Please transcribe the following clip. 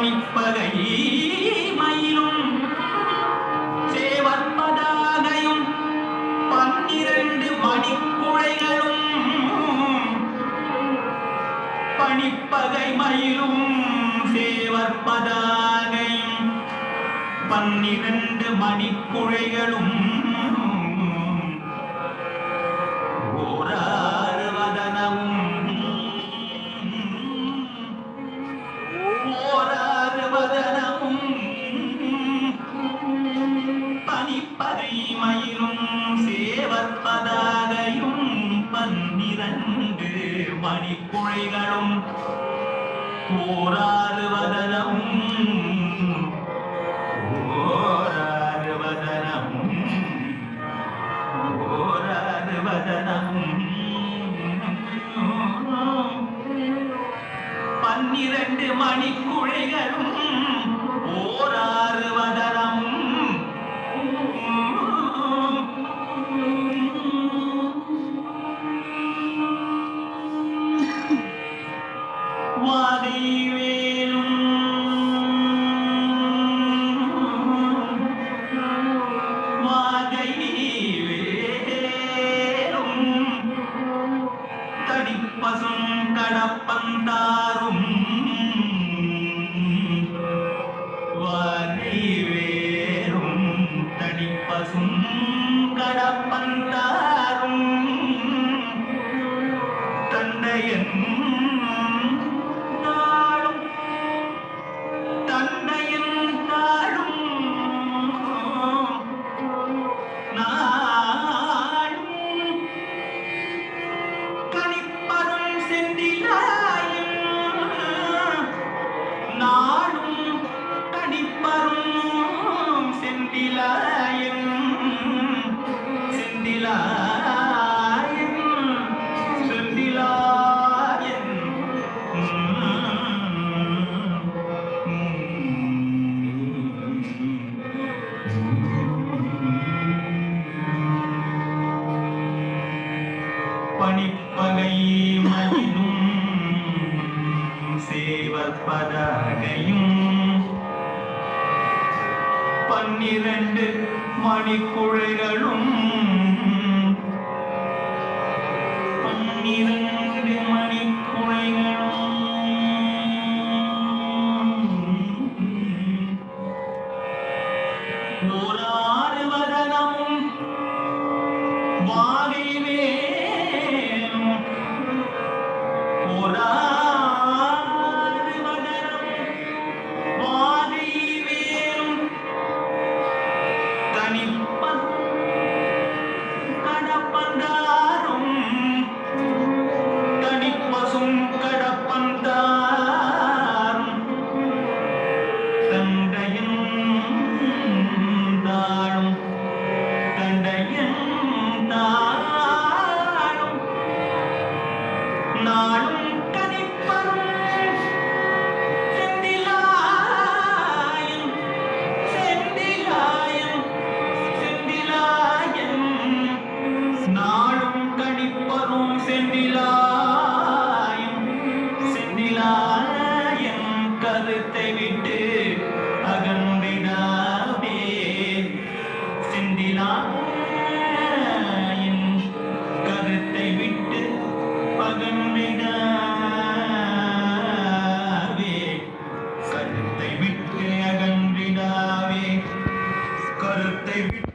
பணிப்பகை மயிலும் சேவற்பதாகையும் பன்னிரண்டு மணிக்குழைகளும் பணிப்பகை மயிலும் சேவற்பதாகையும் பன்னிரண்டு மணிக்குழைகளும். ஓராறுவதனமும் ஓரா ஓராறு வதனமும் பனிப்பகை சேவற்பதாகையும் பன்னிரண்டு மணிக்குழைகளும் ஓராறு வதனமும் ஓராறு வதனமும் ஓராறு வதனமும் பன்னிரண்டு மணிக்குழைகளும் గణపంతా പതാകയും പന്നിരണ്ട് മണിക്കുഴകളും പന്നിരണ്ട് മണിക്കുഴകളും நாளும் கணிப்பரும் சென்றிலாயும் சென்றிலாயம் கருத்தை விட்டு அகன்றிடாமே சென்றிலாயின் கருத்தை விட்டு அகன்றிடாவே கருத்தை விட்டு அகன்றிடாவே கருத்தை விட்டு